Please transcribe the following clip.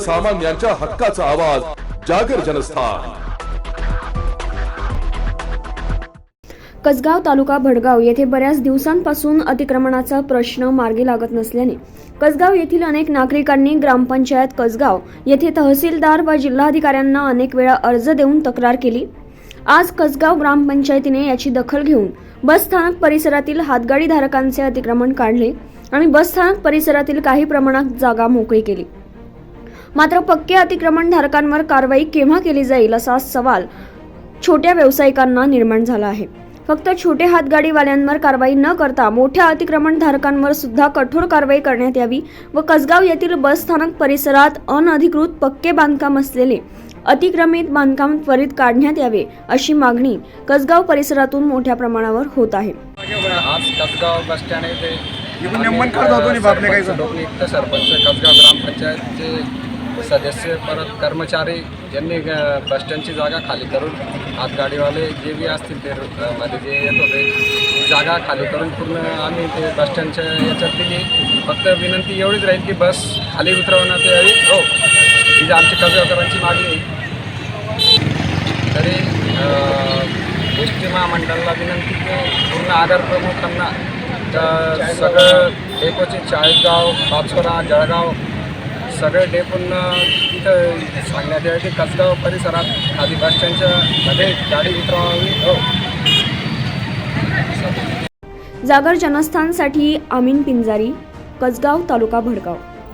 सर्वसामान्यांच्या हक्काचा आवाज जागर जनस्थान. कसगाव तालुका भडगाव येथे बऱ्याच दिवसांपासून अतिक्रमणाचा प्रश्न मार्गी लागत नसल्याने कसगाव येथील अनेक नागरिकांनी ग्रामपंचायत कसगाव येथे तहसीलदार व जिल्हाधिकाऱ्यांना अनेक वेळा अर्ज देऊन तक्रार केली. आज कसगाव ग्रामपंचायतीने याची दखल घेऊन बसस्थानक परिसरातील हातगाडी धारकांचे अतिक्रमण काढले आणि बसस्थानक परिसरातील काही प्रमाणात जागा मोकळी केली. मात्र पक्के अतिक्रमण धारकांवर कारवाई केव्हा केली जाईल असा सवाल छोट्या व्यावसायिकांना निर्माण झाला आहे. फक्त छोटे हातगाडीवाल्यांवर कारवाई न करता मोठ्या अतिक्रमण धारकांवर सुद्धा कठोर कारवाई करण्यात यावी व कसगाव येथील बस स्थानक परिसरात अनधिकृत पक्के बांधकाम असलेले अतिक्रमित बांधकाम त्वरित काढण्यात यावे अशी मागणी कसगाव परिसरातून मोठ्या प्रमाणावर होत आहे. आज कसगाव बस स्टँड सरपंच, कसगाव ग्रामपंचायतचे सदस्य परत कर्मचारी ज्यांनी बस स्टँडची जागा खाली करून हातगाडीवाले जे बी असतील ते मध्ये जे येत होते जागा खाली करून पूर्ण आम्ही ते बस स्टँडच्या याच्यात दिली. फक्त विनंती एवढीच राहील की बस खाली उतरवण्यात यावी. हो ही जी आमची कसगावकरांची मागणी आहे. तरी एस टी महामंडळाला विनंती की पूर्ण आधार प्रमुखांना तर सगळं डेपोचे चाळीसगाव पाचोरा जळगाव सगळे डे डेपून तिथं सांगण्यात यावे की कसगाव परिसरात खाली बसमध्ये गाडी उतरवावी. हो. जागर जनस्थानसाठी आमीन पिंजारी कसगाव तालुका भडगाव.